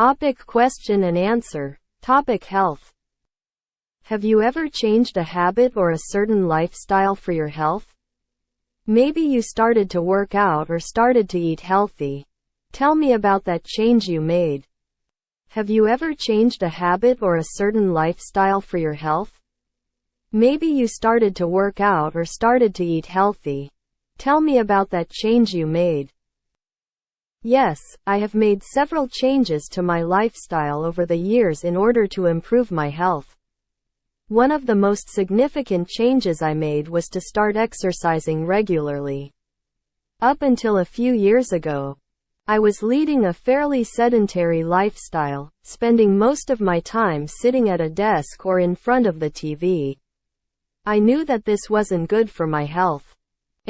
Topic question and answer. Topic health. Have you ever changed a habit or a certain lifestyle for your health? Maybe you started to work out or started to eat healthy. Tell me about that change you made. Have you ever changed a habit or a certain lifestyle for your health? Maybe you started to work out or started to eat healthy. Tell me about that change you made. Yes, I have made several changes to my lifestyle over the years in order to improve my health. One of the most significant changes I made was to start exercising regularly. Up until a few years ago, I was leading a fairly sedentary lifestyle, spending most of my time sitting at a desk or in front of the TV. I knew that this wasn't good for my health.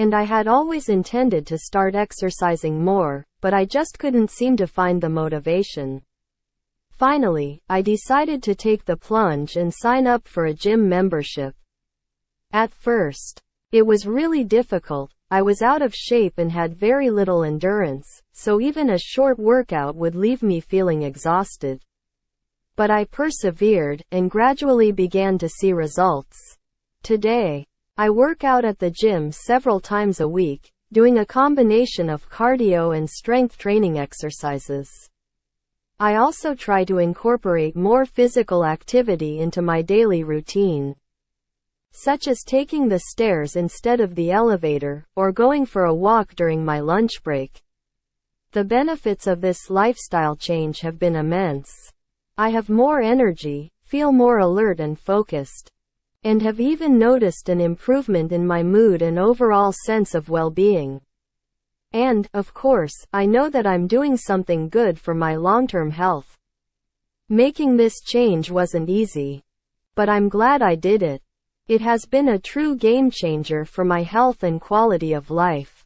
And I had always intended to start exercising more, but I just couldn't seem to find the motivation. Finally, I decided to take the plunge and sign up for a gym membership. At first, it was really difficult. I was out of shape and had very little endurance, so even a short workout would leave me feeling exhausted. But I persevered and gradually began to see results. Today, I work out at the gym several times a week, doing a combination of cardio and strength training exercises. I also try to incorporate more physical activity into my daily routine, such as taking the stairs instead of the elevator, or going for a walk during my lunch break. The benefits of this lifestyle change have been immense. I have more energy, feel more alert and focused and have even noticed an improvement in my mood and overall sense of well-being. And, of course, I know that I'm doing something good for my long-term health. Making this change wasn't easy. But I'm glad I did it. It has been a true game changer for my health and quality of life.